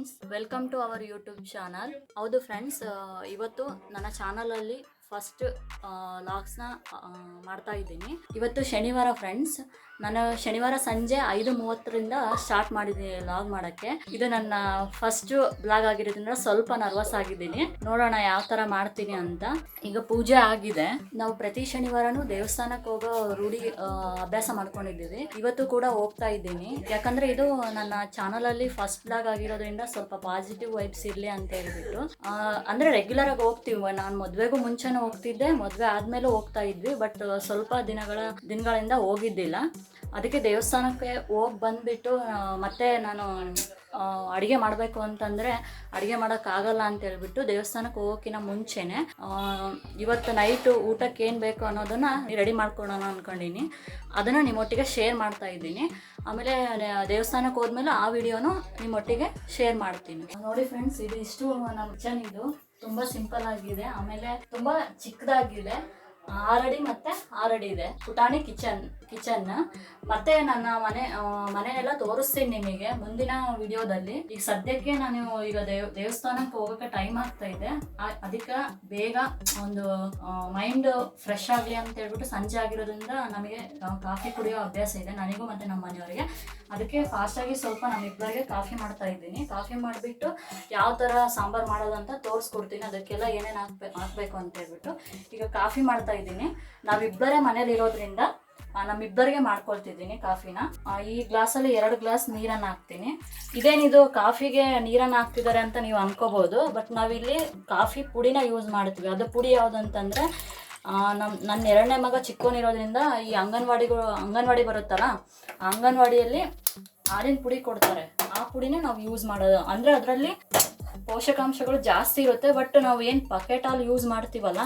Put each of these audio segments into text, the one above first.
Friends welcome to our YouTube channel ಹೌದು friends ಇವತ್ತು ನನ್ನ ಚಾನಲಲ್ಲಿ ಫಸ್ಟ್ ಲಾಗ್ಸ್ನ ಮಾಡ್ತಾ ಇದ್ದೀನಿ. ಇವತ್ತು ಶನಿವಾರ ಫ್ರೆಂಡ್ಸ್ ನಾನು ಶನಿವಾರ ಸಂಜೆ ಐದು ಮೂವತ್ತರಿಂದ ಸ್ಟಾರ್ಟ್ ಮಾಡಿದ್ದೀನಿ ಲಾಗ್ ಮಾಡೋಕ್ಕೆ. ಇದು ನನ್ನ ಫಸ್ಟ್ ಬ್ಲಾಗ್ ಆಗಿರೋದ್ರಿಂದ ಸ್ವಲ್ಪ ನರ್ವಸ್ ಆಗಿದ್ದೀನಿ. ನೋಡೋಣ ಯಾವ ಥರ ಮಾಡ್ತೀನಿ ಅಂತ. ಈಗ ಪೂಜೆ ಆಗಿದೆ. ನಾವು ಪ್ರತಿ ಶನಿವಾರನೂ ದೇವಸ್ಥಾನಕ್ಕೆ ಹೋಗೋ ರೂಢಿ ಅಭ್ಯಾಸ ಮಾಡ್ಕೊಂಡಿದ್ದೀವಿ. ಇವತ್ತು ಕೂಡ ಹೋಗ್ತಾ ಇದ್ದೀನಿ. ಯಾಕಂದ್ರೆ ಇದು ನನ್ನ ಚಾನಲಲ್ಲಿ ಫಸ್ಟ್ ಬ್ಲಾಗ್ ಆಗಿರೋದ್ರಿಂದ ಸ್ವಲ್ಪ ಪಾಸಿಟಿವ್ ವೈಬ್ಸ್ ಇರ್ಲಿ ಅಂತ ಹೇಳ್ಬಿಟ್ಟು. ಅಂದರೆ ಅಂದ್ರೆ ರೆಗ್ಯುಲರ್ ಆಗಿ ಹೋಗ್ತೀವಿ. ನಾನು ಮದುವೆಗೂ ಮುಂಚೆನೂ ಹೋಗ್ತಿದ್ದೆ, ಮದುವೆ ಆದ್ಮೇಲೆ ಹೋಗ್ತಾ ಇದ್ವಿ ಬಟ್ ಸ್ವಲ್ಪ ದಿನಗಳ, ದಿನಗಳಿಂದ ಹೋಗಿದ್ದಿಲ್ಲ. ಅದಕ್ಕೆ ದೇವಸ್ಥಾನಕ್ಕೆ ಹೋಗಿ ಬಂದ್ಬಿಟ್ಟು ಮತ್ತೆ ನಾನು ಅಡುಗೆ ಮಾಡಬೇಕು ಅಂತಂದರೆ ಅಡುಗೆ ಮಾಡೋಕ್ಕಾಗಲ್ಲ ಅಂತ ಹೇಳ್ಬಿಟ್ಟು ದೇವಸ್ಥಾನಕ್ಕೆ ಹೋಗೋಕ್ಕಿಂತ ಮುಂಚೆನೆ ಇವತ್ತು ನೈಟು ಊಟಕ್ಕೆ ಏನು ಬೇಕು ಅನ್ನೋದನ್ನು ರೆಡಿ ಮಾಡ್ಕೊಳೋಣ ಅಂದ್ಕೊಂಡಿನಿ ಅದನ್ನು ನಿಮ್ಮೊಟ್ಟಿಗೆ ಶೇರ್ ಮಾಡ್ತಾ ಇದ್ದೀನಿ. ಆಮೇಲೆ ದೇವಸ್ಥಾನಕ್ಕೆ ಹೋದ್ಮೇಲೆ ಆ ವಿಡಿಯೋನು ನಿಮ್ಮೊಟ್ಟಿಗೆ ಶೇರ್ ಮಾಡ್ತೀನಿ. ನೋಡಿ ಫ್ರೆಂಡ್ಸ್ ಇದು ಇಷ್ಟು ನಮ್ಮ ಕಿಚನ್ ತುಂಬ ಸಿಂಪಲ್ ಆಗಿದೆ. ಆಮೇಲೆ ತುಂಬಾ ಚಿಕ್ಕದಾಗಿದೆ. ಆರಡಿ ಮತ್ತೆ ಆರಡಿ ಇದೆ. ಪುಟಾಣಿ ಕಿಚನ್ ಕಿಚನ್. ಮತ್ತೆ ನನ್ನ ಮನೆ ಮನೆಯೆಲ್ಲ ತೋರಿಸ್ತೀನಿ ನಿಮಗೆ ಮುಂದಿನ ವಿಡಿಯೋದಲ್ಲಿ. ಈಗ ಸದ್ಯಕ್ಕೆ ನಾನು ಈಗ ದೇವ್, ದೇವಸ್ಥಾನಕ್ಕೆ ಹೋಗಕ್ಕೆ ಟೈಮ್ ಆಗ್ತಾ ಇದೆ. ಅದಕ್ಕೆ ಬೇಗ ಒಂದು ಮೈಂಡ್ ಫ್ರೆಶ್ ಆಗಲಿ ಅಂತ ಹೇಳ್ಬಿಟ್ಟು ಸಂಜೆ ಆಗಿರೋದ್ರಿಂದ ನಮಗೆ ಕಾಫಿ ಕುಡಿಯೋ ಅಭ್ಯಾಸ ಇದೆ. ನನಗೂ ಮತ್ತೆ ನಮ್ಮ ಮನೆಯವರಿಗೆ. ಅದಕ್ಕೆ ಫಾಸ್ಟಾಗಿ ಸ್ವಲ್ಪ ನಮ್ಮಿಬ್ಬರಿಗೆ ಕಾಫಿ ಮಾಡ್ತಾ ಇದ್ದೀನಿ. ಕಾಫಿ ಮಾಡಿಬಿಟ್ಟು ಯಾವ ಥರ ಸಾಂಬಾರು ಮಾಡೋದು ಅಂತ ತೋರಿಸ್ಕೊಡ್ತೀನಿ. ಅದಕ್ಕೆಲ್ಲ ಏನೇನು ಹಾಕ್ಬೇಕು ಹಾಕ್ಬೇಕು ಅಂತ ಹೇಳ್ಬಿಟ್ಟು. ಈಗ ಕಾಫಿ ಮಾಡ್ತಾ ಇದ್ದೀನಿ. ನಾವಿಬ್ಬರೇ ಮನೇಲಿ ಇರೋದ್ರಿಂದ ನಮ್ಮಿಬ್ಬರಿಗೆ ಮಾಡ್ಕೊಳ್ತಿದ್ದೀನಿ ಕಾಫಿನ. ಈ ಗ್ಲಾಸಲ್ಲಿ ಎರಡು ಗ್ಲಾಸ್ ನೀರನ್ನು ಹಾಕ್ತೀನಿ. ಇದೇನಿದು, ಕಾಫಿಗೆ ನೀರನ್ನು ಹಾಕ್ತಿದ್ದಾರೆ ಅಂತ ನೀವು ಅನ್ಕೋಬಹುದು ಬಟ್ ನಾವಿಲ್ಲಿ ಕಾಫಿ ಪುಡಿನ ಯೂಸ್ ಮಾಡ್ತೀವಿ. ಅದು ಪುಡಿ ಯಾವುದು ಅಂತಂದ್ರೆ ನಮ್ಮ ನನ್ನ ಎರಡನೇ ಮಗ ಚಿಕ್ಕವನಿರೋದ್ರಿಂದ ಈ ಅಂಗನವಾಡಿಗಳು, ಅಂಗನವಾಡಿ ಬರುತ್ತಲ್ಲ ಅಂಗನವಾಡಿಯಲ್ಲಿ ಹಾಲಿನ ಪುಡಿ ಕೊಡ್ತಾರೆ. ಆ ಪುಡಿನೇ ನಾವು ಯೂಸ್ ಮಾಡೋದು. ಅಂದರೆ ಅದರಲ್ಲಿ ಪೋಷಕಾಂಶಗಳು ಜಾಸ್ತಿ ಇರುತ್ತೆ ಬಟ್ ನಾವು ಏನು ಪಕೆಟ್ ಹಾಲು ಯೂಸ್ ಮಾಡ್ತೀವಲ್ಲ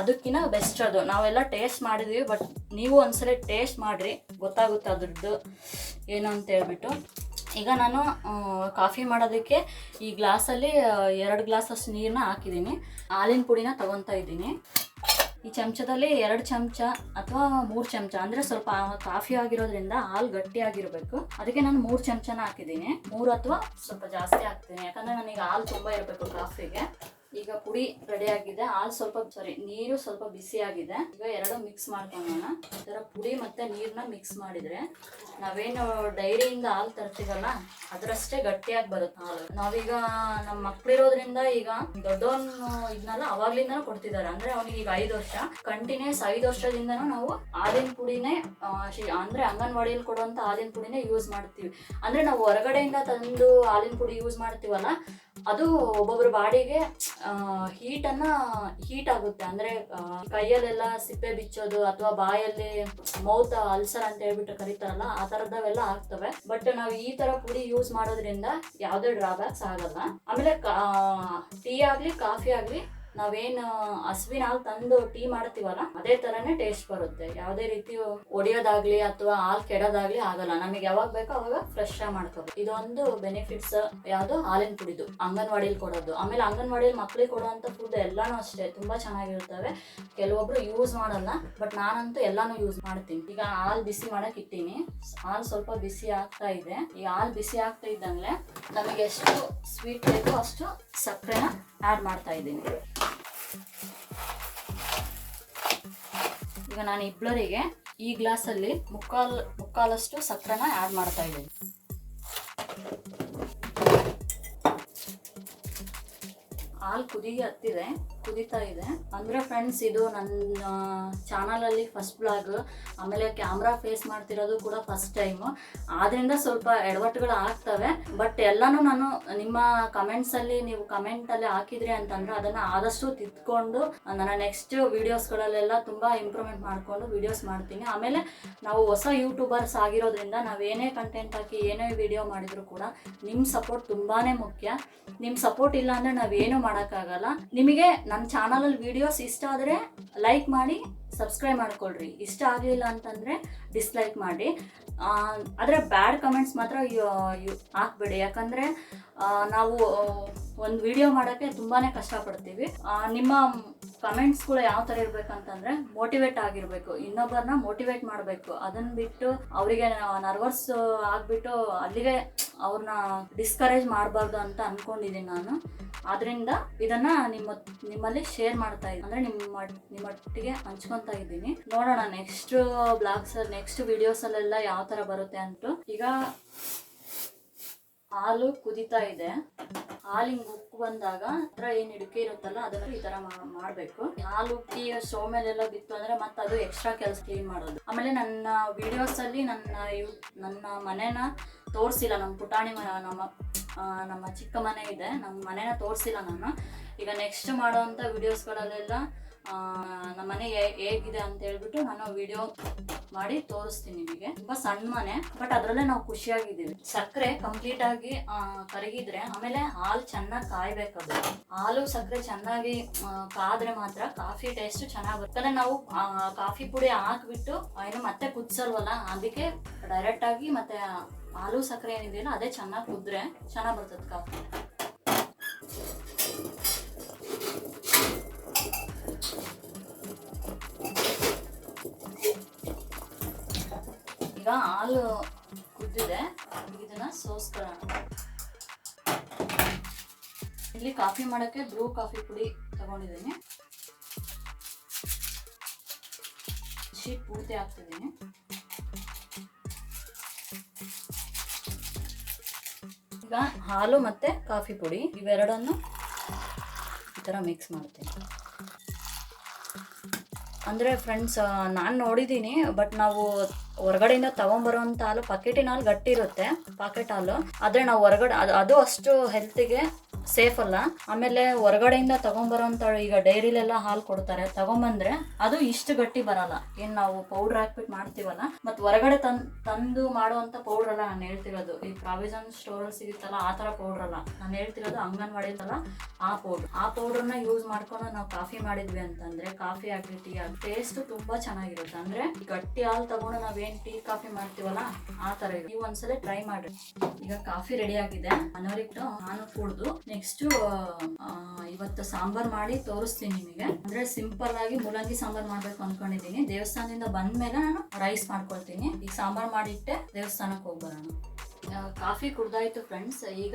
ಅದಕ್ಕಿಂತ ಬೆಸ್ಟ್ ಅದು. ನಾವೆಲ್ಲ ಟೇಸ್ಟ್ ಮಾಡಿದ್ವಿ ಬಟ್ ನೀವು ಒಂದ್ಸಲ ಟೇಸ್ಟ್ ಮಾಡಿರಿ, ಗೊತ್ತಾಗುತ್ತೆ ಅದ್ರದ್ದು ಏನು ಅಂತ ಹೇಳ್ಬಿಟ್ಟು. ಈಗ ನಾನು ಕಾಫಿ ಮಾಡೋದಕ್ಕೆ ಈ ಗ್ಲಾಸಲ್ಲಿ ಎರಡು ಗ್ಲಾಸಷ್ಟು ನೀರನ್ನ ಹಾಕಿದ್ದೀನಿ. ಹಾಲಿನ ಪುಡಿನ ತಗೊತಾ ಇದ್ದೀನಿ. ಈ ಚಮಚದಲ್ಲಿ ಎರಡು ಚಮಚ ಅಥವಾ ಮೂರು ಚಮಚ, ಅಂದರೆ ಸ್ವಲ್ಪ ಕಾಫಿ ಆಗಿರೋದ್ರಿಂದ ಹಾಲು ಗಟ್ಟಿಯಾಗಿರಬೇಕು ಅದಕ್ಕೆ ನಾನು ಮೂರು ಚಮಚನ ಹಾಕಿದ್ದೀನಿ. ಮೂರು ಅಥವಾ ಸ್ವಲ್ಪ ಜಾಸ್ತಿ ಹಾಕ್ತೀನಿ. ಯಾಕಂದರೆ ನನಗೆ ಹಾಲು ತುಂಬ ಇರಬೇಕು ಕಾಫಿಗೆ. ಪುಡಿ ರೆಡಿ ಆಗಿದೆ. ಹಾಲು ಸ್ವಲ್ಪ ಸಾರಿ ನೀರು ಸ್ವಲ್ಪ ಬಿಸಿ ಆಗಿದೆ. ಈಗ ಎರಡು ಮಿಕ್ಸ್ ಮಾಡ್ಕೊಳ್ಳೋಣ. ಈ ಥರ ಪುಡಿ ಮತ್ತೆ ನೀರನ್ನ ಮಿಕ್ಸ್ ಮಾಡಿದ್ರೆ ನಾವೇನು ಡೈರಿಯಿಂದ ಹಾಲು ತರ್ತೀವಲ್ಲ, ಅದರಷ್ಟೇ ಗಟ್ಟಿಯಾಗಿ ಬರುತ್ತೆ ಹಾಲು. ನಾವೀಗ ನಮ್ಮ ಮಕ್ಳಿರೋದ್ರಿಂದ ಈಗ ದೊಡ್ಡವನು ಇದನ್ನೆಲ್ಲ ಅವಾಗ್ಲಿಂದ ಕೊಡ್ತಿದ್ದಾರೆ. ಅಂದ್ರೆ ಅವನಿಗೆ ಈಗ ಐದು ವರ್ಷ. ಕಂಟಿನ್ಯೂಸ್ ಐದು ವರ್ಷದಿಂದನೂ ನಾವು ಹಾಲಿನ ಪುಡಿನೇ ಅಂದ್ರೆ ಅಂಗನವಾಡಿಯಲ್ಲಿ ಕೊಡುವಂತ ಹಾಲಿನ ಪುಡಿನೇ ಯೂಸ್ ಮಾಡ್ತೀವಿ. ಅಂದ್ರೆ ನಾವು ಹೊರಗಡೆಯಿಂದ ತಂದು ಹಾಲಿನ ಪುಡಿ ಯೂಸ್ ಮಾಡ್ತೀವಲ್ಲ ಅದು ಒಬ್ಬೊಬ್ಬರ ಬಾಡಿಗೆ ಹೀಟನ್ನ ಹೀಟ್ ಆಗುತ್ತೆ. ಅಂದ್ರೆ ಕೈಯಲ್ಲೆಲ್ಲ ಸಿಪ್ಪೆ ಬಿಚ್ಚೋದು ಅಥವಾ ಬಾಯಲ್ಲಿ ಮೌತ್ ಅಲ್ಸರ್ ಅಂತ ಹೇಳ್ಬಿಟ್ಟು ಕರೀತಾರಲ್ಲ, ಆ ತರದವೆಲ್ಲ ಆಗ್ತವೆ. ಬಟ್ ನಾವು ಈ ತರ ಪುಡಿ ಯೂಸ್ ಮಾಡೋದ್ರಿಂದ ಯಾವುದೇ ಡ್ರಾಬ್ಯಾಕ್ಸ್ ಆಗಲ್ಲ. ಆಮೇಲೆ ಟೀ ಆಗ್ಲಿ, ಕಾಫಿ ಆಗ್ಲಿ ನಾವೇನು ಹಸುವಿನ ಹಾಲು ತಂದು ಟೀ ಮಾಡ್ತೀವಲ್ಲ, ಅದೇ ತರನೇ ಟೇಸ್ಟ್ ಬರುತ್ತೆ. ಯಾವುದೇ ರೀತಿ ಒಡೆಯೋದಾಗ್ಲಿ ಅಥವಾ ಹಾಲು ಕೆಡೋದಾಗ್ಲಿ ಆಗಲ್ಲ. ನಮಗೆ ಯಾವಾಗ ಬೇಕೋ ಅವಾಗ ಫ್ರೆಶ್ ಆಗಿ ಮಾಡ್ಕೋಬೇಕು ಇದೊಂದು ಬೆನಿಫಿಟ್ಸ್ ಯಾವುದು? ಹಾಲಿನ ಪುಡಿದು. ಅಂಗನವಾಡಿಲಿ ಕೊಡೋದು. ಆಮೇಲೆ ಅಂಗನವಾಡಿಯಲ್ಲಿ ಮಕ್ಳಿಗೆ ಕೊಡುವಂಥ ಫುಡ್ ಎಲ್ಲಾನು ಅಷ್ಟೇ. ತುಂಬಾ ಚೆನ್ನಾಗಿರ್ತವೆ. ಕೆಲವೊಬ್ರು ಯೂಸ್ ಮಾಡಲ್ಲ ಬಟ್ ನಾನಂತೂ ಎಲ್ಲಾನು ಯೂಸ್ ಮಾಡ್ತೀನಿ. ಈಗ ಹಾಲು ಬಿಸಿ ಮಾಡಕ್ ಇಟ್ಟೀನಿ. ಹಾಲು ಸ್ವಲ್ಪ ಬಿಸಿ ಆಗ್ತಾ ಇದೆ. ಈ ಹಾಲು ಬಿಸಿ ಆಗ್ತಾ ಇದ್ದಂಗೆ ನಮಗೆ ಎಷ್ಟು ಸ್ವೀಟ್ ಬೇಕೋ ಅಷ್ಟು ಸಕ್ಕರೆನ ಆ್ಯಡ್ ಮಾಡ್ತಾ ಇದ್ದೀನಿ. ಈಗ ನಾನು ಇಬ್ಬರಿಗೆ ಈ ಗ್ಲಾಸಲ್ಲಿ ಮುಕ್ಕಾಲು, ಮುಕ್ಕಾಲಷ್ಟು ಸಕ್ಕರೆನ ಆ್ಯಡ್ ಮಾಡ್ತಾ ಇದ್ದೀನಿ. ಹಾಲು ಕುದಿಗೆ ಹತ್ತಿದೆ ಕುದೀತಾ ಇದೆ. ಅಂದ್ರೆ ಫ್ರೆಂಡ್ಸ್ ಇದು ನನ್ನ ಚಾನಲಲ್ಲಿ ಫಸ್ಟ್ ಬ್ಲಾಗ್ ಆಮೇಲೆ ಕ್ಯಾಮ್ರಾ ಫೇಸ್ ಮಾಡ್ತಿರೋದು ಕೂಡ ಫಸ್ಟ್ ಟೈಮ್ ಆದ್ದರಿಂದ ಸ್ವಲ್ಪ ಎಡವಟ್ಟುಗಳು ಆಗ್ತವೆ. ಬಟ್ ಎಲ್ಲಾನು ನಾನು ನಿಮ್ಮ ಕಮೆಂಟ್ಸಲ್ಲಿ ನೀವು ಕಮೆಂಟ್ ಅಲ್ಲಿ ಹಾಕಿದ್ರಿ ಅಂತಂದ್ರೆ ಅದನ್ನ ಆದಷ್ಟು ತಿದ್ಕೊಂಡು, ನನ್ನ ನೆಕ್ಸ್ಟ್ ವಿಡಿಯೋಸ್ಗಳಲ್ಲೆಲ್ಲ ತುಂಬಾ ಇಂಪ್ರೂವ್ಮೆಂಟ್ ಮಾಡ್ಕೊಂಡು ವಿಡಿಯೋಸ್ ಮಾಡ್ತೀನಿ. ಆಮೇಲೆ ನಾವು ಹೊಸ ಯೂಟ್ಯೂಬರ್ಸ್ ಆಗಿರೋದ್ರಿಂದ ಏನೇ ಕಂಟೆಂಟ್ ಹಾಕಿ, ಏನೇ ವಿಡಿಯೋ ಮಾಡಿದ್ರು ಕೂಡ ನಿಮ್ಮ ಸಪೋರ್ಟ್ ತುಂಬಾನೇ ಮುಖ್ಯ. ನಿಮ್ಮ ಸಪೋರ್ಟ್ ಇಲ್ಲ ಅಂದ್ರೆ ನಾವೇನು ಮಾಡೋಕ್ಕಾಗಲ್ಲ. ನಿಮಗೆ ನನ್ನ ಚಾನಲಲ್ಲಿ ವಿಡಿಯೋಸ್ ಇಷ್ಟ ಆದರೆ ಲೈಕ್ ಮಾಡಿ ಸಬ್ಸ್ಕ್ರೈಬ್ ಮಾಡ್ಕೊಳ್ರಿ. ಇಷ್ಟ ಆಗಲಿಲ್ಲ ಅಂತಂದರೆ ಡಿಸ್ಲೈಕ್ ಮಾಡಿ. ಆದರೆ ಬ್ಯಾಡ್ ಕಮೆಂಟ್ಸ್ ಮಾತ್ರ ಹಾಕ್ಬೇಡಿ. ಯಾಕಂದರೆ ನಾವು ಒಂದು ವಿಡಿಯೋ ಮಾಡೋಕ್ಕೆ ತುಂಬಾ ಕಷ್ಟಪಡ್ತೀವಿ. ನಿಮ್ಮ ಕಮೆಂಟ್ಸ್ಗಳು ಯಾವ ಥರ ಇರಬೇಕಂತಂದರೆ ಮೋಟಿವೇಟ್ ಆಗಿರಬೇಕು. ಇನ್ನೊಬ್ಬರನ್ನ ಮೋಟಿವೇಟ್ ಮಾಡಬೇಕು. ಅದನ್ನು ಬಿಟ್ಟು ಅವರಿಗೆ ನರ್ವಸ್ ಆಗಿಬಿಟ್ಟು ಅಲ್ಲಿಗೆ ಅವ್ರನ್ನ ಡಿಸ್ಕರೇಜ್ ಮಾಡಬಾರ್ದು ಅಂತ ಅಂದ್ಕೊಂಡಿದ್ದೀನಿ ನಾನು. ಆದ್ರಿಂದ ಇದನ್ನ ನಿಮ್ಮ, ನಿಮ್ಮಲ್ಲಿ ಶೇರ್ ಮಾಡ್ತಾ ಇದ್ದೀನಿ ಅಂದ್ರೆ ನಿಮ್ಮ, ನಿಮ್ಮೊಟ್ಟಿಗೆ ಹಂಚ್ಕೊತಾ ಇದ್ದೀನಿ. ನೋಡೋಣ ನೆಕ್ಸ್ಟ್ ಬ್ಲಾಗ್ಸ್ ನೆಕ್ಸ್ಟ್ ವಿಡಿಯೋಸಲ್ಲೆಲ್ಲ ಯಾವ ಥರ ಬರುತ್ತೆ ಅಂತ. ಈಗ ಹಾಲು ಕುದಿತಾ ಇದೆ. ಹಾಲಿಂಗ್ ಉಕ್ಕು ಬಂದಾಗ ಹತ್ರ ಏನ್ ಇಡುಕೆ ಇರುತ್ತಲ್ಲ ಅದನ್ನ ಈ ತರ ಮಾಡ್ಬೇಕು. ಹಾಲು ಉಕ್ಕಿ ಸ್ಟವ್ ಮೇಲೆಲ್ಲ ಬಿತ್ತು ಅಂದ್ರೆ ಮತ್ತೆ ಅದು ಎಕ್ಸ್ಟ್ರಾ ಕೆಲಸ ಕ್ಲೀನ್ ಮಾಡೋದು. ಆಮೇಲೆ ನನ್ನ ವಿಡಿಯೋಸ್ ಅಲ್ಲಿ ನನ್ನ ಯು, ನನ್ನ ಮನೆನ ತೋರಿಸಿಲ್ಲ. ನಮ್ಮ ಪುಟಾಣಿ ನಮ್ಮ ನಮ್ಮ ಚಿಕ್ಕ ಮನೆ ಇದೆ. ನಮ್ಮ ಮನೆನ ತೋರಿಸಿಲ್ಲ ನಾನು. ಈಗ ನೆಕ್ಸ್ಟ್ ಮಾಡೋವಂಥ ವಿಡಿಯೋಸ್ಗಳಲ್ಲೆಲ್ಲ ನಮ್ಮ ಮನೆ ಹೇಗಿದೆ ಅಂತ ಹೇಳ್ಬಿಟ್ಟು ನಾನು ವಿಡಿಯೋ ಮಾಡಿ ತೋರಿಸ್ತೀನಿ ನಿಮಗೆ. ತುಂಬಾ ಸಣ್ಣ ಮನೆ ಬಟ್ ಅದರಲ್ಲೇ ನಾವು ಖುಷಿಯಾಗಿದ್ದೀವಿ. ಸಕ್ಕರೆ ಕಂಪ್ಲೀಟ್ ಆಗಿ ಕರಗಿದ್ರೆ ಆಮೇಲೆ ಹಾಲು ಚೆನ್ನಾಗಿ ಕಾಯ್ಬೇಕದು. ಹಾಲು ಸಕ್ಕರೆ ಚೆನ್ನಾಗಿ ಕಾದ್ರೆ ಮಾತ್ರ ಕಾಫಿ ಟೇಸ್ಟ್ ಚೆನ್ನಾಗಿ ಬರ್ತದೆ ನಾವು ಕಾಫಿ ಪುಡಿ ಹಾಕ್ಬಿಟ್ಟು ಏನು ಮತ್ತೆ ಕುದಿಸಲ್ವಲ್ಲ, ಅದಕ್ಕೆ ಡೈರೆಕ್ಟ್ ಆಗಿ ಮತ್ತೆ ಹಾಲು ಸಕ್ಕರೆ ಏನಿದೆಯಲ್ಲ, ಅದೇ ಚೆನ್ನಾಗಿ ಕುದ್ರೆ ಚೆನ್ನಾಗಿ ಬರ್ತದೆ ಕಾಫಿ. ಈಗ ಹಾಲು ಕುದ್ದಿದೆ ಇದನ್ನ ಸೋಸ್ಕೊಳ್ಳೋಣ. ಇಲ್ಲಿ ಕಾಫಿ ಮಾಡೋಕ್ಕೆ ಬ್ರೂ ಕಾಫಿ ಪುಡಿ ತಗೊಂಡಿದ್ದೀನಿ. ಶೀಟ್ ಪೂರ್ತಿ ಹಾಕ್ತಿದ್ದೀನಿ. ಈಗ ಹಾಲು ಮತ್ತೆ ಕಾಫಿ ಪುಡಿ ಇವೆರಡನ್ನು ಈ ಥರ ಮಿಕ್ಸ್ ಮಾಡ್ತೀನಿ. ಅಂದರೆ ಫ್ರೆಂಡ್ಸ್ ನಾನು ನೋಡಿದ್ದೀನಿ ಬಟ್ ನಾವು ಹೊರಗಡೆಯಿಂದ ತಗೊಂಡ್ಬರುವಂಥ ಹಾಲು ಪಾಕೆಟಿನ ಹಾಲು ಗಟ್ಟಿ ಇರುತ್ತೆ ಪಾಕೆಟ್ ಹಾಲು. ಆದರೆ ನಾವು ಹೊರಗಡೆ, ಅದು ಅದು ಅಷ್ಟು ಹೆಲ್ತಿಗೆ ಸೇಫ್ ಅಲ್ಲ. ಆಮೇಲೆ ಹೊರಗಡೆಯಿಂದ ತಗೊಂಬರೋಂಥ ಈಗ ಡೈರಿಲೆಲ್ಲ ಹಾಲು ಕೊಡ್ತಾರೆ. ತಗೊಂಬಂದ್ರೆ ಅದು ಇಷ್ಟು ಗಟ್ಟಿ ಬರಲ್ಲ. ಏನ್ ನಾವು ಪೌಡರ್ ಹಾಕ್ಬಿಟ್ಟು ಮಾಡ್ತೀವಲ್ಲ, ಮತ್ತೆ ಹೊರಗಡೆ ತನ್ ತಂದು ಮಾಡುವಂತ ಪೌಡರ್ ಅಲ್ಲ ನಾನು ಹೇಳ್ತಿರೋದು. ಈ ಪ್ರಾವಿಷನ್ ಸ್ಟೋರ್ ಸಿಗುತ್ತಲ್ಲ, ಆ ತರ ಪೌಡರ್ ಅಲ್ಲ. ನಾನು ಹೇಳ್ತಿರೋದು ಅಂಗನವಾಡಿದಲ್ಲ, ಆ ಪೌಡರ್ ಆ ಪೌಡರ್ನ ಯೂಸ್ ಮಾಡ್ಕೊಂಡು ನಾವು ಕಾಫಿ ಮಾಡಿದ್ವಿ ಅಂತಂದ್ರೆ ಕಾಫಿ ಆಗಲಿ ಟೀ ಆಗಲಿ ಟೇಸ್ಟ್ ತುಂಬಾ ಚೆನ್ನಾಗಿರುತ್ತೆ. ಅಂದ್ರೆ ಈ ಗಟ್ಟಿ ಹಾಲು ತಗೊಂಡು ನಾವೇನ್ ಟೀ ಕಾಫಿ ಮಾಡ್ತೀವಲ್ಲ, ಆ ತರ ನೀವು ಒಂದ್ಸಲ ಟ್ರೈ ಮಾಡಿ ಈಗ ಕಾಫಿ ರೆಡಿ ಆಗಿದೆ. ಮನವರಿಟ್ಟು ನಾನು ಕುಡ್ದು ನೆಕ್ಸ್ಟ್ ಇವತ್ತು ಸಾಂಬಾರ್ ಮಾಡಿ ತೋರಿಸ್ತೀನಿ ನಿಮಗೆ. ಅಂದ್ರೆ ಸಿಂಪಲ್ ಆಗಿ ಮೂಲಂಗಿ ಸಾಂಬಾರ್ ಮಾಡ್ಬೇಕು ಅನ್ಕೊಂಡಿದ್ದೀನಿ. ದೇವಸ್ಥಾನದಿಂದ ಬಂದ್ಮೇಲೆ ನಾನು ರೈಸ್ ಮಾಡ್ಕೊಳ್ತೀನಿ. ಈಗ ಸಾಂಬಾರ್ ಮಾಡಿಟ್ಟೆ, ದೇವಸ್ಥಾನಕ್ಕೆ ಹೋಗ್ಬರೋಣ ಕಾಫಿ ಕುಡ್ದಾಯ್ತು ಫ್ರೆಂಡ್ಸ್ ಈಗ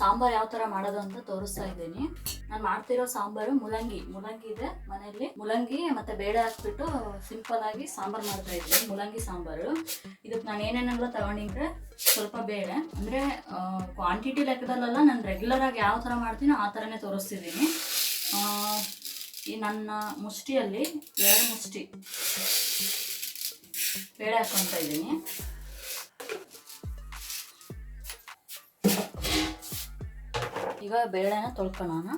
ಸಾಂಬಾರ್ ಯಾವ ತರ ಮಾಡೋದು ಅಂತ ತೋರಿಸ್ತಾ ಇದ್ದೀನಿ. ನಾನು ಮಾಡ್ತಿರೋ ಸಾಂಬಾರು ಮುಲಂಗಿ. ಮುಲಂಗಿ ಇದೆ ಮನೆಯಲ್ಲಿ. ಮುಲಂಗಿ ಮತ್ತೆ ಬೇಳೆ ಹಾಕ್ಬಿಟ್ಟು ಸಿಂಪಲ್ ಆಗಿ ಸಾಂಬಾರ್ ಮಾಡ್ತಾ ಇದ್ದೀನಿ, ಮುಲಂಗಿ ಸಾಂಬಾರು. ಇದಕ್ಕೆ ನಾನು ಏನೇನೆಲ್ಲ ತಗೊಂಡಿದ್ರೆ ಸ್ವಲ್ಪ ಬೇಳೆ. ಅಂದ್ರೆ ಕ್ವಾಂಟಿಟಿ ಲೆಕ್ಕದಲ್ಲೆಲ್ಲ ನಾನು ರೆಗ್ಯುಲರ್ ಆಗಿ ಯಾವ ತರ ಮಾಡ್ತೀನೋ ಆ ಥರನೇ ತೋರಿಸ್ತಿದ್ದೀನಿ. ಈ ನನ್ನ ಮುಷ್ಟಿಯಲ್ಲಿ ಎರಡು ಮುಷ್ಟಿ ಬೇಳೆ ಹಾಕೊತಾ ಇದ್ದೀನಿ. ಈಗ ಬೇಳೆನ ತೊಳ್ಕೊಳ್ಳೋಣ.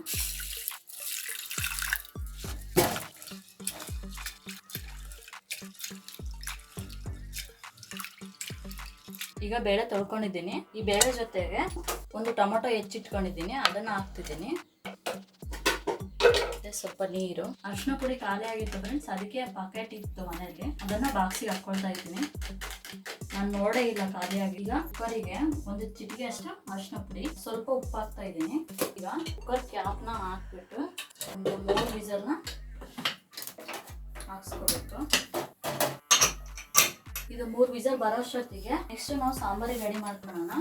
ಈಗ ಬೇಳೆ ತೊಳ್ಕೊಂಡಿದ್ದೀನಿ. ಈ ಬೇಳೆ ಜೊತೆಗೆ ಒಂದು ಟೊಮೊಟೊ ಹೆಚ್ಚಿಟ್ಕೊಂಡಿದ್ದೀನಿ. ಅದನ್ನ ಹಾಕ್ತಿದ್ದೀನಿ. ಸ್ವಲ್ಪ ನೀರು. ಅರಿಶಿನ ಪುಡಿ ಖಾಲಿ ಆಗಿತ್ತು ಫ್ರೆಂಡ್ಸ್ ಅದಕ್ಕೆ ಪಾಕೆಟ್ ಇತ್ತು ಮನೆಯಲ್ಲಿ. ಅದನ್ನ ಬಾಕ್ಸಿಗೆ ಹಾಕ್ಕೊಳ್ತಾ ಇದ್ದೀನಿ. ನಾನು ನೋಡೇ ಇಲ್ಲ ಖಾಲಿಯಾಗಿ ಈಗ ಕುಕ್ಕರಿಗೆ ಒಂದು ಚಿಟಿಕೆ ಅಷ್ಟು ಅರಿಶಿನ ಪುಡಿ. ಸ್ವಲ್ಪ ಉಪ್ಪು ಹಾಕ್ತಾ ಇದ್ದೀನಿ. ಈಗ ಕುಕ್ಕರ್ ಕ್ಯಾಪ್ನ ಹಾಕ್ಬಿಟ್ಟು ಒಂದು ಮೂರು ವಿಸಲ್ನ ಹಾಕ್ಸ್ಕೊಬೇಕು. ಇದು ಮೂರು ವಿಸಲ್ ಬರೋಷ್ಟೊತ್ತಿಗೆ ನೆಕ್ಸ್ಟ್ ನಾವು ಸಾಂಬಾರಿಗೆ ರೆಡಿ ಮಾಡ್ಕೊಳ್ಳೋಣ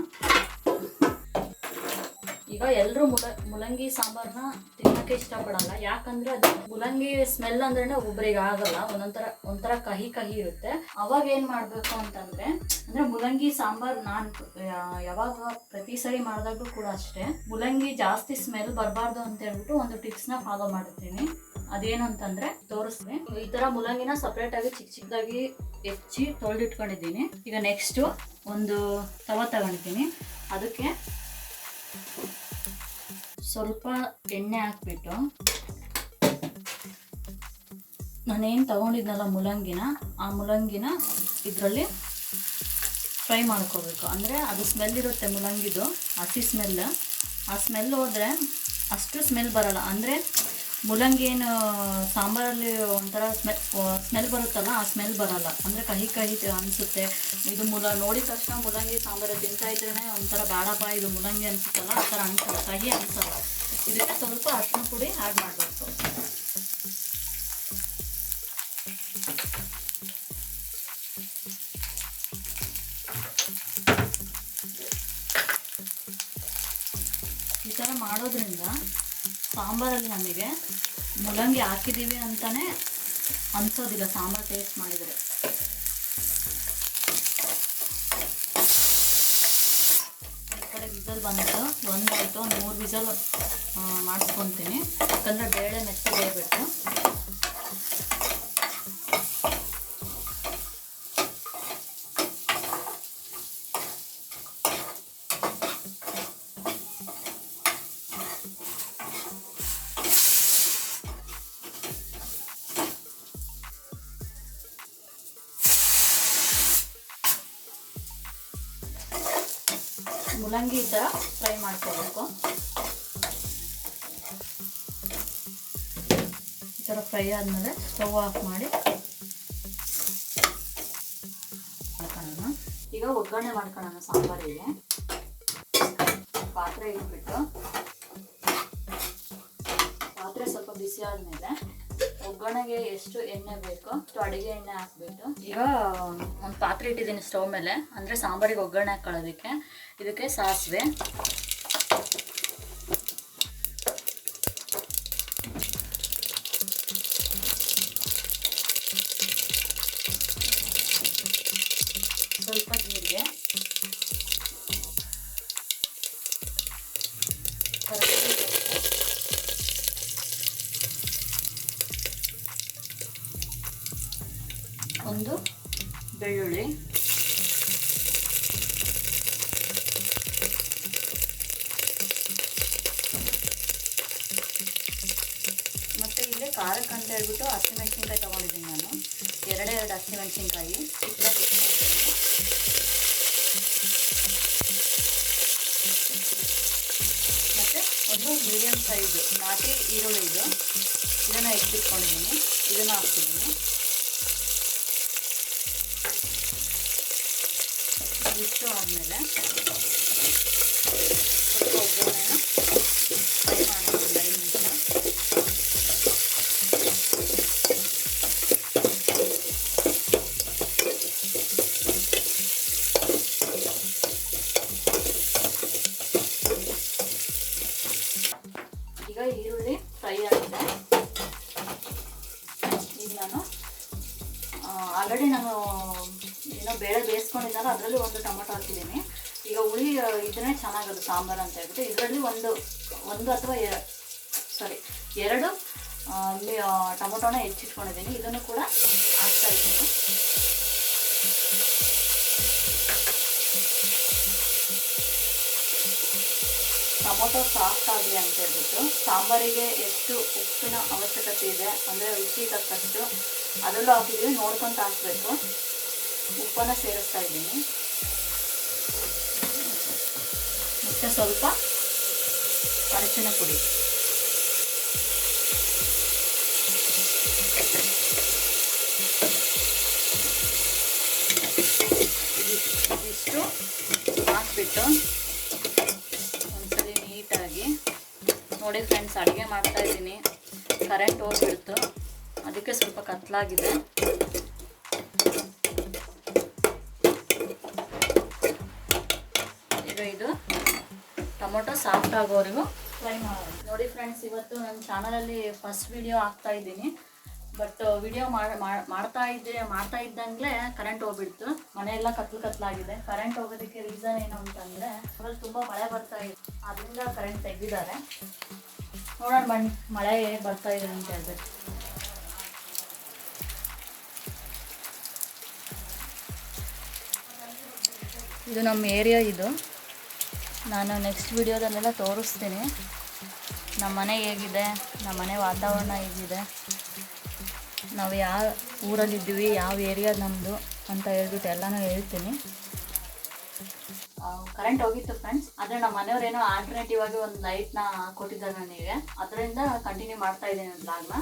ಈಗ ಎಲ್ಲರೂ ಮುಲ, ಮುಲಂಗಿ ಸಾಂಬಾರ್ನ ತಿನ್ನಕ್ಕೆ ಇಷ್ಟಪಡಲ್ಲ. ಯಾಕಂದ್ರೆ ಅದು ಮುಲಂಗಿ ಸ್ಮೆಲ್ ಅಂದ್ರೇನೆ ಒಬ್ಬರಿಗೆ ಆಗಲ್ಲ. ಒಂದೊಂಥರ, ಒಂಥರ ಕಹಿ ಕಹಿ ಇರುತ್ತೆ. ಅವಾಗ ಏನ್ ಮಾಡ್ಬೇಕು ಅಂತಂದ್ರೆ, ಅಂದ್ರೆ ಮುಲಂಗಿ ಸಾಂಬಾರ್ ನಾನ್ ಯಾವಾಗ ಪ್ರತಿ ಸರಿ ಮಾಡಿದಾಗ್ಲೂ ಕೂಡ ಅಷ್ಟೇ, ಮುಲಂಗಿ ಜಾಸ್ತಿ ಸ್ಮೆಲ್ ಬರಬಾರ್ದು ಅಂತ ಹೇಳ್ಬಿಟ್ಟು ಒಂದು ಟಿಪ್ಸ್ನ ಫಾಲೋ ಮಾಡ್ತೀನಿ ಅದೇನು ಅಂತಂದ್ರೆ ತೋರಿಸ್ತೀನಿ. ಈ ತರ ಮುಲಂಗಿನ ಸಪ್ರೇಟ್ ಆಗಿ ಚಿಕ್ಕ ಚಿಕ್ಕದಾಗಿ ಹೆಚ್ಚಿ ತೊಳೆದಿಟ್ಕೊಂಡಿದ್ದೀನಿ. ಈಗ ನೆಕ್ಸ್ಟ್ ಒಂದು ತವ ತಗೊಂಡಿದ್ದೀನಿ. ಅದಕ್ಕೆ ಸ್ವಲ್ಪ ಎಣ್ಣೆ ಹಾಕ್ಬಿಟ್ಟು ನಾನೇನು ತಗೊಂಡಿದ್ನಲ್ಲ ಮುಲಂಗಿನ, ಆ ಮುಲಂಗಿನ ಇದರಲ್ಲಿ ಫ್ರೈ ಮಾಡ್ಕೋಬೇಕು. ಅಂದರೆ ಅದು ಸ್ಮೆಲ್ ಇರುತ್ತೆ ಮುಲಂಗಿದು, ಹಸಿ ಸ್ಮೆಲ್ ಆ ಸ್ಮೆಲ್ ಹೋದರೆ ಅಷ್ಟು ಸ್ಮೆಲ್ ಬರಲ್ಲ. ಅಂದರೆ ಮುಲಂಗಿ ಸಾಂಬಾರಲ್ಲಿ ಒಂಥರ ಸ್ಮೆಲ್ ಸ್ಮೆಲ್ ಬರುತ್ತಲ್ಲ, ಆ ಸ್ಮೆಲ್ ಬರಲ್ಲ. ಅಂದರೆ ಕಹಿ ಕಹಿ ಅನಿಸುತ್ತೆ. ಇದು ಮುಲ, ನೋಡಿದ ತಕ್ಷಣ ಮೂಲಂಗಿ ಸಾಂಬಾರು ತಿಂತಾ ಇದ್ರೇ ಒಂಥರ ಬೇಡಪ್ಪ, ಇದು ಮೂಲಂಗಿ ಅನಿಸುತ್ತಲ್ಲ, ಆ ಥರ ಅನ್ಸಲ್ಲ ಕಹಿ ಅನಿಸಲ್ಲ. ಇದಕ್ಕೆ ಸ್ವಲ್ಪ ಅಷ್ಟು ಪುಡಿ ಆ್ಯಡ್ ಮಾಡಬೇಕು. ಈ ಥರ ಮಾಡೋದ್ರಿಂದ ಸಾಂಬಾರಲ್ಲಿ ನಮಗೆ ಮೂಲಂಗಿ ಹಾಕಿದ್ದೀವಿ ಅಂತಲೇ ಅನ್ಸೋದಿಲ್ಲ. ಸಾಂಬಾರು ಟೇಸ್ಟ್ ಮಾಡಿದರೆ. ಈ ಕಡೆ ವಿಸಲ್ ಬಂತು. ಒಂದಾಯಿತು ಒಂದು ಮೂರು ವಿಸಲ್ ಮಾಡಿಸ್ಕೊತೀನಿ. ಯಾಕಂದರೆ ಬೇಳೆ ಮೆತ್ತ ಬೇಯಬೇಕು ಮೂಲಂಗಿ ಈ ಥರ ಫ್ರೈ ಮಾಡ್ಕೋಬೇಕು. ಈ ಥರ ಫ್ರೈ ಆದಮೇಲೆ ಸ್ಟವ್ ಆಫ್ ಮಾಡಿ ಈಗ ಒಗ್ಗರಣೆ ಮಾಡ್ಕೊಳ್ಳೋಣ ಸಾಂಬಾರಿಗೆ. ಪಾತ್ರೆ ಇಟ್ಬಿಟ್ಟು ಪಾತ್ರೆ ಸ್ವಲ್ಪ ಬಿಸಿ ಆದಮೇಲೆ ಒಗ್ಗರಣೆಗೆ ಎಷ್ಟು ಎಣ್ಣೆ ಬೇಕೋ ಅಷ್ಟು ಅಡುಗೆ ಎಣ್ಣೆ ಹಾಕ್ಬಿಟ್ಟು ಈಗ ಒಂದು ಪಾತ್ರೆ ಇಟ್ಟಿದ್ದೀನಿ ಸ್ಟವ್ ಮೇಲೆ. ಅಂದರೆ ಸಾಂಬಾರಿಗೆ ಒಗ್ಗರಣೆ ಹಾಕೊಳ್ಳೋದಕ್ಕೆ. ಇದಕ್ಕೆ ಸಾಸಿವೆ. ಖಾರಕ್ಕೆ ಅಂತ ಹೇಳ್ಬಿಟ್ಟು ಹಸಿಮೆಣ್ಸಿನ್ಕಾಯಿ ತೊಗೊಂಡಿದ್ದೀನಿ ನಾನು. ಎರಡೇ ಎರಡು ಹಸಿಮೆಣ್ಸಿನ್ಕಾಯಿ. ಚಿಕ್ಕದಾಗಿ ಮತ್ತು ಒಂದು ಮೀಡಿಯಮ್ ಸೈಜ್ ನಾಟಿ ಈರುಳ್ಳಿ ಇದು. ಇದನ್ನು ಎತ್ತಿಟ್ಕೊಂಡಿದ್ದೀನಿ. ಇದನ್ನು ಹಾಕ್ತಿದ್ದೀನಿ. ಇಷ್ಟು ಆದಮೇಲೆ ಸ್ವಲ್ಪ ಒಗ್ಗರಣೆನ ಫ್ರೈ ಮಾಡೋದು ಒಂದು ಐದು ನಿಮಿಷ ಈಗ ಈರುಳ್ಳಿ ಫ್ರೈ ಆಗಿದೆ ಈಗ ನಾನು ಆಲ್ರೆಡಿ ನಾನು ಏನೋ ಬೇಳೆ ಬೇಯಿಸ್ಕೊಂಡಿದ್ದಾರ ಅದರಲ್ಲಿ ಒಂದು ಟೊಮೊಟೊ ಹಾಕಿದ್ದೀನಿ. ಈಗ ಹುಳಿ ಇದನ್ನೇ ಚೆನ್ನಾಗದು, ಸಾಂಬಾರು ಅಂತ ಹೇಳ್ಬಿಟ್ಟು. ಇದರಲ್ಲಿ ಒಂದು ಒಂದು ಅಥವಾ ಸಾರಿ ಎರಡು ಇಲ್ಲಿ ಟೊಮೊಟೊನ ಹೆಚ್ಚಿಟ್ಕೊಂಡಿದ್ದೀನಿ. ಇದನ್ನು ಕೂಡ ಹಾಕ್ತಾ ಇದ್ದೀನಿ. ಟೊಮೊಟೊ ಸಾಫ್ಟ್ ಆಗಲಿ ಅಂತ ಹೇಳ್ಬಿಟ್ಟು, ಸಾಂಬಾರಿಗೆ ಎಷ್ಟು ಉಪ್ಪಿನ ಅವಶ್ಯಕತೆ ಇದೆ, ಅಂದರೆ ರುಚಿ ತಕ್ಕಷ್ಟು, ಅದರಲ್ಲೂ ಹಾಕಿದ್ದೀವಿ ನೋಡ್ಕೊಂಡು ಹಾಕಬೇಕು. ಉಪ್ಪನ್ನು ಸೇರಿಸ್ತಾ ಇದ್ದೀನಿ. ಮತ್ತು ಸ್ವಲ್ಪ ಅರಿಶಿನ ಪುಡಿ. ಇದಿಷ್ಟು ಹಾಕ್ಬಿಟ್ಟು ಒಂದ್ಸಲಿ ನೀಟಾಗಿ. ನೋಡಿ ಫ್ರೆಂಡ್ಸ್ ಅಡುಗೆ ಮಾಡ್ತಾ ಇದ್ದೀನಿ. ಕರೆಂಟ್ ಹೋಗ್ಬಿಡ್ತು. ಅದಕ್ಕೆ ಸ್ವಲ್ಪ ಕತ್ಲಾಗಿದೆ ಈಗ ಇದು ಟೊಮೊಟೊ ಸಾಫ್ಟ್ ಆಗೋವರೆಗೂ ಫ್ರೈ ಮಾಡೋಣ. ನೋಡಿ ಫ್ರೆಂಡ್ಸ್ ಇವತ್ತು ನನ್ನ ಚಾನಲಲ್ಲಿ ಫಸ್ಟ್ ವಿಡಿಯೋ ಹಾಕ್ತಾ ಇದ್ದೀನಿ. ಬಟ್ ವಿಡಿಯೋ ಮಾಡ್ತಾ ಇದ್ದೆ ಮಾಡ್ತಾ ಇದ್ದಂಗೆ ಕರೆಂಟ್ ಹೋಗ್ಬಿಡ್ತು. ಮನೆಯೆಲ್ಲ ಕತ್ಲು ಕತ್ಲಾಗಿದೆ. ಕರೆಂಟ್ ಹೋಗೋದಕ್ಕೆ ರೀಸನ್ ಏನು ಅಂತಂದರೆ ಅದ್ರಲ್ಲಿ ತುಂಬ ಮಳೆ ಬರ್ತಾ ಇದೆ. ಅದರಿಂದ ಕರೆಂಟ್ ತೆಗೆದಿದ್ದಾರೆ. ನೋಡೋಣ ಬನ್ನಿ, ಮಳೆ ಬರ್ತಾ ಇದೆ ಅಂತ ಹೇಳ್ಬೇಕು ಇದು ನಮ್ಮ ಏರಿಯಾ ಇದು. ನಾನು ನೆಕ್ಸ್ಟ್ ವಿಡಿಯೋದಲ್ಲೆಲ್ಲ ತೋರಿಸ್ತೀನಿ. ನಮ್ಮ ಮನೆ ಹೇಗಿದೆ ನಮ್ಮ ಮನೆ ವಾತಾವರಣ ಹೇಗಿದೆ, ನಾವು ಯಾವ ಊರಲ್ಲಿದ್ದೀವಿ, ಯಾವ ಏರಿಯಾ ನಮ್ಮದು ಅಂತ ಹೇಳ್ಬಿಟ್ಟು ಎಲ್ಲನೂ ಹೇಳ್ತೀನಿ. ಕರೆಂಟ್ ಹೋಗಿತ್ತು ಫ್ರೆಂಡ್ಸ್ ಆದರೆ ನಮ್ಮ ಮನೆಯವ್ರೇನೋ ಆಲ್ಟರ್ನೇಟಿವ್ ಆಗಿ ಒಂದು ಲೈಟ್ನ ಕೊಟ್ಟಿದ್ದಾರೆ ನನಗೆ. ಅದರಿಂದ ಕಂಟಿನ್ಯೂ ಮಾಡ್ತಾ ಇದ್ದೀನಿ ಬ್ಲಾಗ್ನ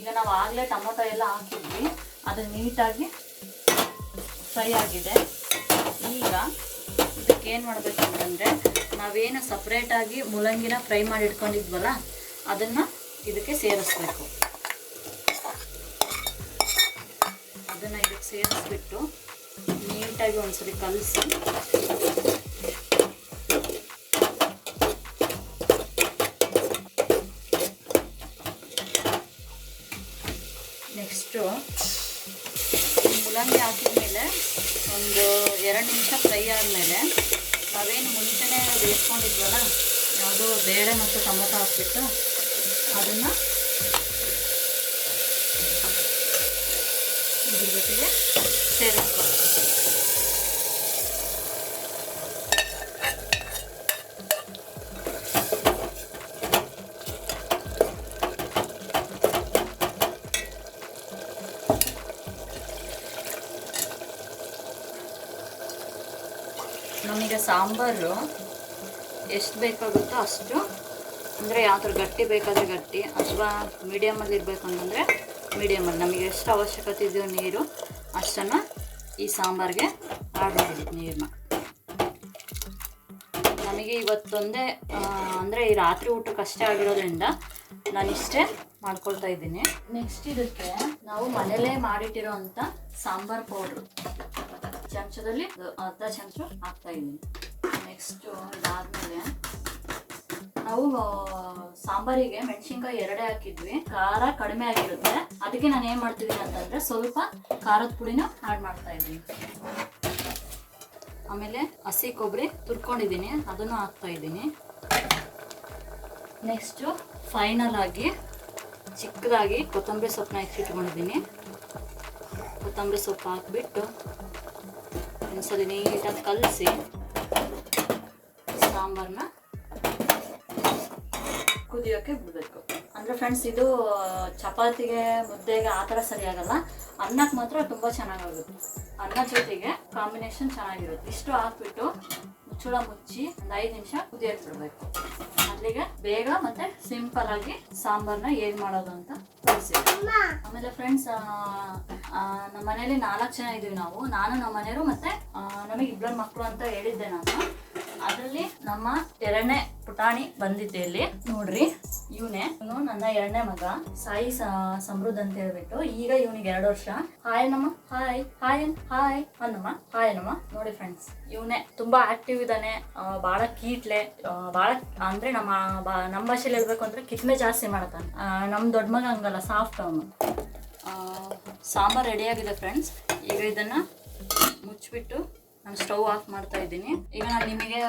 ಈಗ ನಾವು ಆಗಲೇ ಟೊಮೊಟೊ ಎಲ್ಲ ಹಾಕಿದ್ವಿ. ಅದು ನೀಟಾಗಿ ಫ್ರೈ ಆಗಿದೆ. ಈಗ ಅದಕ್ಕೆ ಏನು ಮಾಡಬೇಕು ಅಂತಂದರೆ ನಾವೇನು ಸಪ್ರೇಟಾಗಿ ಮೂಲಂಗಿನ ಫ್ರೈ ಮಾಡಿ ಇಟ್ಕೊಂಡಿದ್ವಲ್ಲ, ಅದನ್ನು ಇದಕ್ಕೆ ಸೇರಿಸ್ಬೇಕು. ಅದನ್ನು ಇದಕ್ಕೆ ಸೇರಿಸ್ಬಿಟ್ಟು ನೀಟಾಗಿ ಒಂದ್ಸರಿ ಕಲಸಿ, ನೆಕ್ಸ್ಟು ಮೂಲಂಗಿ ಹಾಕಿದ ಒಂದು ಎರಡು ನಿಮಿಷ ಫ್ರೈ ಆದಮೇಲೆ ನಾವೇನು ಮುಂಚೆನೇ ಬೇಯಿಸ್ಕೊಂಡಿದ್ವಲ್ಲ, ಯಾವುದು ಬೇಳೆ ಮತ್ತು ಟೊಮೊಟೊ ಹಾಕ್ಬಿಟ್ಟು ಅದನ್ನು ಇದ್ರ ಜೊತೆಗೆ ಸೇರಿಸ್ಕೊಳ್ಳೋದು ನಮಗೆ ಸಾಂಬಾರು. ಎಷ್ಟು ಬೇಕಾಗುತ್ತೋ ಅಷ್ಟು. ಅಂದರೆ ಯಾವ ಥರ ಗಟ್ಟಿ ಬೇಕಾದರೆ ಗಟ್ಟಿ ಅಥವಾ ಮೀಡಿಯಮಲ್ಲಿ ಇರಬೇಕು ಅಂತಂದರೆ ಮೀಡಿಯಮಲ್ಲಿ ನಮಗೆ ಎಷ್ಟು ಅವಶ್ಯಕತೆ ಇದೆಯೋ ನೀರು, ಅಷ್ಟನ್ನು ಈ ಸಾಂಬಾರಿಗೆ ಆಡ್ ಮಾಡಿದ್ದು ನೀರನ್ನ ನಮಗೆ ಇವತ್ತೊಂದೇ ಅಂದರೆ ಈ ರಾತ್ರಿ ಊಟಕ್ಕೆ ಅಷ್ಟೇ ಆಗಿರೋದ್ರಿಂದ ನಾನು ಇಷ್ಟೇ ಮಾಡ್ಕೊಳ್ತಾ ಇದ್ದೀನಿ. ನೆಕ್ಸ್ಟ್ ಇದಕ್ಕೆ ನಾವು ಮನೆಯಲ್ಲೇ ಮಾಡಿಟ್ಟಿರೋ ಅಂಥ ಸಾಂಬಾರ್ ಪೌಡ್ರು ಚಮಚದಲ್ಲಿ, ಅರ್ಧ ಚಮಚ ಹಾಕ್ತಾ ಇದ್ದೀನಿ. ನೆಕ್ಸ್ಟು ಅದಾದಮೇಲೆ ನಾವು ಸಾಂಬಾರಿಗೆ ಮೆಣಸಿನ್ಕಾಯಿ ಎರಡೇ ಹಾಕಿದ್ವಿ. ಖಾರ ಕಡಿಮೆ ಆಗಿರುತ್ತೆ. ಅದಕ್ಕೆ ನಾನು ಏನು ಮಾಡ್ತಿದ್ದೀನಿ ಅಂತಂದರೆ ಸ್ವಲ್ಪ ಖಾರದ ಪುಡಿನ ಆ್ಯಡ್ ಮಾಡ್ತಾ ಇದ್ದೀನಿ. ಆಮೇಲೆ ಹಸಿ ಕೊಬ್ಬರಿ ತುರ್ಕೊಂಡಿದ್ದೀನಿ. ಅದನ್ನು ಹಾಕ್ತಾ ಇದ್ದೀನಿ. ನೆಕ್ಸ್ಟು ಫೈನಲ್ ಆಗಿ ಚಿಕ್ಕದಾಗಿ ಕೊತ್ತಂಬರಿ ಸೊಪ್ಪನ್ನ ಹೆಚ್ಚಿಟ್ಕೊಂಡಿದ್ದೀನಿ ಕೊತ್ತಂಬರಿ ಸೊಪ್ಪು ಹಾಕ್ಬಿಟ್ಟು ಒಂದ್ಸಲಿ ನೀಟಾಗಿ ಕಲಸಿ ಸಾಂಬಾರನ್ನ ಕುದಿಯೋಕ್ಕೆ ಬಿಡಬೇಕು. ಅಂದರೆ ಫ್ರೆಂಡ್ಸ್ ಇದು, ಚಪಾತಿಗೆ, ಮುದ್ದೆಗೆ ಆ ಥರ ಸರಿಯಾಗಲ್ಲ ಅನ್ನಕ್ಕೆ ಮಾತ್ರ ತುಂಬ ಚೆನ್ನಾಗಾಗುತ್ತೆ. ಅನ್ನ ಜೊತೆಗೆ ಕಾಂಬಿನೇಷನ್ ಚೆನ್ನಾಗಿರುತ್ತೆ. ಇಷ್ಟು ಹಾಕ್ಬಿಟ್ಟು ಮುಚ್ಚಳ ಮುಚ್ಚಿ ಒಂದು ಐದು ನಿಮಿಷ ಕುದಿಯೋಕ್ಕೆ ಬಿಡಬೇಕು ಅಲ್ಲಿಗೆ ಬೇಗ ಮತ್ತೆ ಸಿಂಪಲ್ ಆಗಿ ಸಾಂಬಾರ್ನ ಹೇಗೆ ಮಾಡೋದು ಅಂತ ತೋರಿಸಿದ್ವಿ ಆಮೇಲೆ ಫ್ರೆಂಡ್ಸ್ ನಮ್ಮ ಮನೇಲಿ ನಾಲ್ಕು ಜನ ಇದ್ದೀವಿ ನಾವು. ನಾನು ನಮ್ಮ ಮನೆಯವರು ಮತ್ತೆ ನಮಗೆ ಇಬ್ಬರು ಮಕ್ಕಳು ಅಂತ ಹೇಳಿದ್ದೆ ನಾನು. ಅದರಲ್ಲಿ ನಮ್ಮ ಎರಡನೇ ಪುಟಾಣಿ ಬಂದಿದ್ದೆ ಇಲ್ಲಿ. ನೋಡ್ರಿ, ಇವನೇ ಇವನು ನನ್ನ ಎರಡನೇ ಮಗ. ಸಾಯಿ ಸಮೃದ್ಧ ಅಂತ ಹೇಳ್ಬಿಟ್ಟು ಈಗ ಇವನಿಗೆ ಎರಡು ವರ್ಷ. ಹಾಯ್ ನಮ್ಮ hi hi hi Annamma hi ನಮ್ಮ ನೋಡಿ ಫ್ರೆಂಡ್ಸ್ ಇವನೇ ತುಂಬಾ ಆಕ್ಟಿವ್ ಇದ್ದಾನೆ. ಬಹಳ ಕೀಟ್ಲೆ. ಬಹಳ ಅಂದ್ರೆ ನಮ್ಮ ನಮ್ಮ ಭಾಷೆಲಿ ಹೇಳ್ಬೇಕು ಅಂದ್ರೆ ಕಿತ್ಮೆ ಜಾಸ್ತಿ ಮಾಡ್ತಾನೆ. ನಮ್ಮ ನಮ್ ದೊಡ್ಡ ಮಗ ಹಂಗಲ್ಲ ಸಾಫ್ಟ್ ಅವನು. ಸಾಂಬಾರ್ ರೆಡಿಯಾಗಿದೆ ಫ್ರೆಂಡ್ಸ್ ಈಗ ಇದನ್ನ ಮುಚ್ಚಿಬಿಟ್ಟು ನಾನು ಸ್ಟವ್ ಆಫ್ ಮಾಡ್ತಾ ಇದ್ದೀನಿ. ಈಗ ನಾನು ನಿಮಗೆ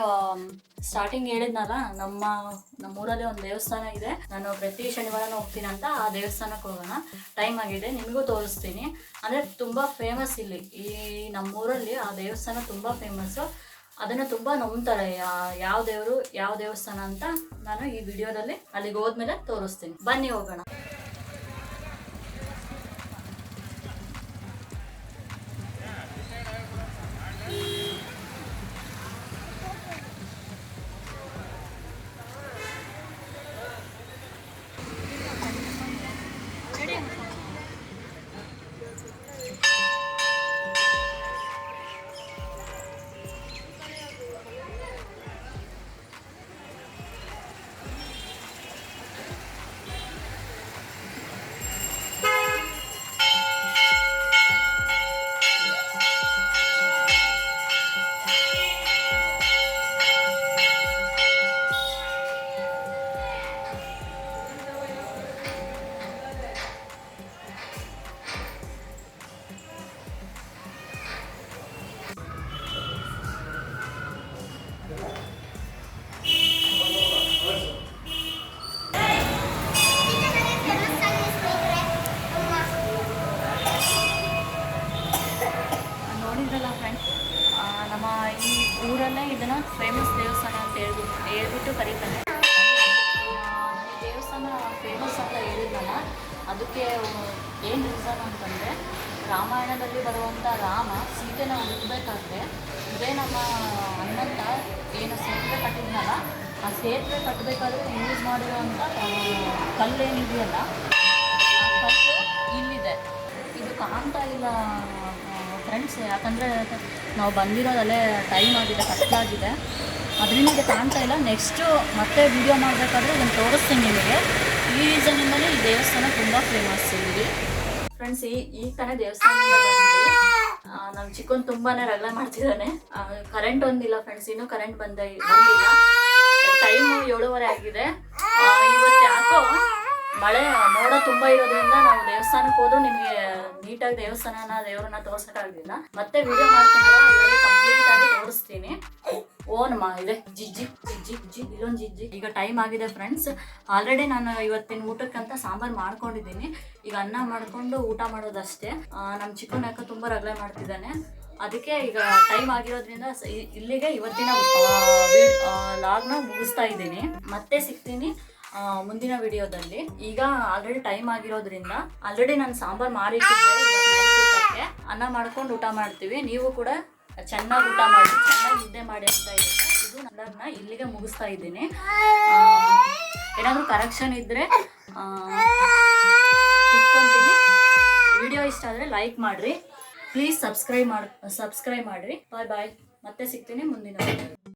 ಸ್ಟಾರ್ಟಿಂಗ್ ಹೇಳಿದ್ನಲ್ಲ, ನಮ್ಮ ನಮ್ಮೂರಲ್ಲಿ ಒಂದು ದೇವಸ್ಥಾನ ಇದೆ. ನಾನು ಪ್ರತಿ ಶನಿವಾರನೂ ಹೋಗ್ತೀನಿ ಅಂತ ಆ ದೇವಸ್ಥಾನಕ್ಕೆ ಹೋಗೋಣ. ಟೈಮ್ ಆಗಿದೆ, ನಿಮಗೂ ತೋರಿಸ್ತೀನಿ. ಅಂದರೆ ತುಂಬ ಫೇಮಸ್ ಇಲ್ಲಿ. ಈ ನಮ್ಮೂರಲ್ಲಿ ಆ ದೇವಸ್ಥಾನ ತುಂಬ ಫೇಮಸ್ಸು ಅದನ್ನು ತುಂಬ ನಂಬ್ತಾರೆ. ಯಾವ ದೇವರು, ಯಾವ ದೇವಸ್ಥಾನ ಅಂತ ನಾನು ಈ ವಿಡಿಯೋದಲ್ಲಿ ಅಲ್ಲಿಗೆ ಹೋದ್ಮೇಲೆ ತೋರಿಸ್ತೀನಿ. ಬನ್ನಿ ಹೋಗೋಣ. ಕಲ್ಲು ಇಲ್ಲಿದೆ. ಇದು ಕಾಣ್ತಾ ಇಲ್ಲ ಫ್ರೆಂಡ್ಸ್ ಯಾಕಂದರೆ ನಾವು ಬಂದಿರೋದಲ್ಲೇ ಟೈಮ್ ಆಗಿದೆ ಕತ್ಲಾಗಿದೆ ಅದರಿಂದ ಇದು ಕಾಣ್ತಾ ಇಲ್ಲ. ನೆಕ್ಸ್ಟು ಮತ್ತೆ ವಿಡಿಯೋ ಮಾಡಬೇಕಾದ್ರೆ ಇದನ್ನು ತೋರಿಸ್ತೀನಿ ನಿಮಗೆ. ಈ ರೀಸನಿಂದಲೇ ಈ ದೇವಸ್ಥಾನ ತುಂಬ ಫೇಮಸ್ ಇಲ್ಲಿ. ಫ್ರೆಂಡ್ಸ್ ಈ ಈ ಕಡೆ ದೇವಸ್ಥಾನ ನಮ್ಮ ಚಿಕ್ಕನ್ ತುಂಬಾನೇ ರಗಳೆ ಮಾಡ್ತಿದ್ದಾನೆ. ಕರೆಂಟ್ ಒಂದಿಲ್ಲ ಫ್ರೆಂಡ್ಸ್ ಇನ್ನೂ ಕರೆಂಟ್ ಬಂದ ಬಂದಿಲ್ಲ. ಟೈಮು ಏಳುವರೆ ಆಗಿದೆ. ಇವತ್ತು ಯಾಕೋ ಮಳೆ, ಮೋಡ ತುಂಬಾ ಇರೋದ್ರಿಂದ ನಾವು ದೇವಸ್ಥಾನಕ್ಕೆ ಹೋದ್ರೂ ನಿಮಗೆ ನೀಟಾಗಿ ದೇವಸ್ಥಾನನ, ದೇವರನ್ನ ತೋರ್ಸಕ್ಕಾಗಲಿಲ್ಲ. ಮತ್ತೆ ವಿಡಿಯೋ ಮಾಡ್ತೀನಿ ಅದರಲ್ಲಿ ಕಂಪ್ಲೀಟ್ ಆಗಿ ತೋರಿಸ್ತೀನಿ. ಓನ್ ಮಾ ಇದೆ, ಜಿಜ್ಜಿ ಜಿಜ್ಜಿ ಜಿಜ್ಜಿ, ಇಲ್ಲೊಂದು ಜಿಜ್ಜಿ. ಈಗ ಟೈಮ್ ಆಗಿದೆ ಫ್ರೆಂಡ್ಸ್ ಆಲ್ರೆಡಿ ನಾನು ಇವತ್ತಿನ ಊಟಕ್ಕಂತ ಸಾಂಬಾರು ಮಾಡ್ಕೊಂಡಿದ್ದೀನಿ. ಈಗ ಅನ್ನ ಮಾಡ್ಕೊಂಡು ಊಟ ಮಾಡೋದಷ್ಟೇ. ನಮ್ಮ ಚಿಕ್ಕನ ಯಾಕೆ ತುಂಬ ರಗಳೆ ಮಾಡ್ತಿದ್ದಾನೆ. ಅದಕ್ಕೆ ಈಗ ಟೈಮ್ ಆಗಿರೋದ್ರಿಂದ ಇಲ್ಲಿಗೆ ಇವತ್ತಿನ ಲಾಗ್ನ ಮುಗಿಸ್ತಾ ಇದ್ದೀನಿ. ಮತ್ತೆ ಸಿಗ್ತೀನಿ. ಮುಂದಿನ ವಿಡಿಯೋದಲ್ಲಿ. ಈಗ ಆಲ್ರೆಡಿ ಟೈಮ್ ಆಗಿರೋದ್ರಿಂದ ಆಲ್ರೆಡಿ ನಾನು ಸಾಂಬಾರ್ ಊಟಕ್ಕೆ ಅನ್ನ ಮಾಡ್ಕೊಂಡು ಊಟ ಮಾಡ್ತೀವಿ. ನೀವು ಕೂಡ ಚೆನ್ನಾಗಿ ಊಟ ಮಾಡಿ, ಚೆನ್ನಾಗಿ ನಿದ್ದೆ ಮಾಡಿ ಅಂತ ಇದು ನನ್ನ ಇಲ್ಲಿಗೆ ಮುಗಿಸ್ತಾ ಇದ್ದೀನಿ. ಏನಾದರೂ ಕರೆಕ್ಷನ್ ಇದ್ದರೆ ಇಟ್ಕೊತೀನಿ ವಿಡಿಯೋ ಇಷ್ಟ ಆದರೆ ಲೈಕ್ ಮಾಡಿರಿ. ಪ್ಲೀಸ್ ಸಬ್ಸ್ಕ್ರೈಬ್ ಮಾಡಿ ಸಬ್ಸ್ಕ್ರೈಬ್ ಮಾಡಿರಿ. ಬಾಯ್ ಬಾಯ್ ಮತ್ತೆ ಸಿಗ್ತೀನಿ ಮುಂದಿನ.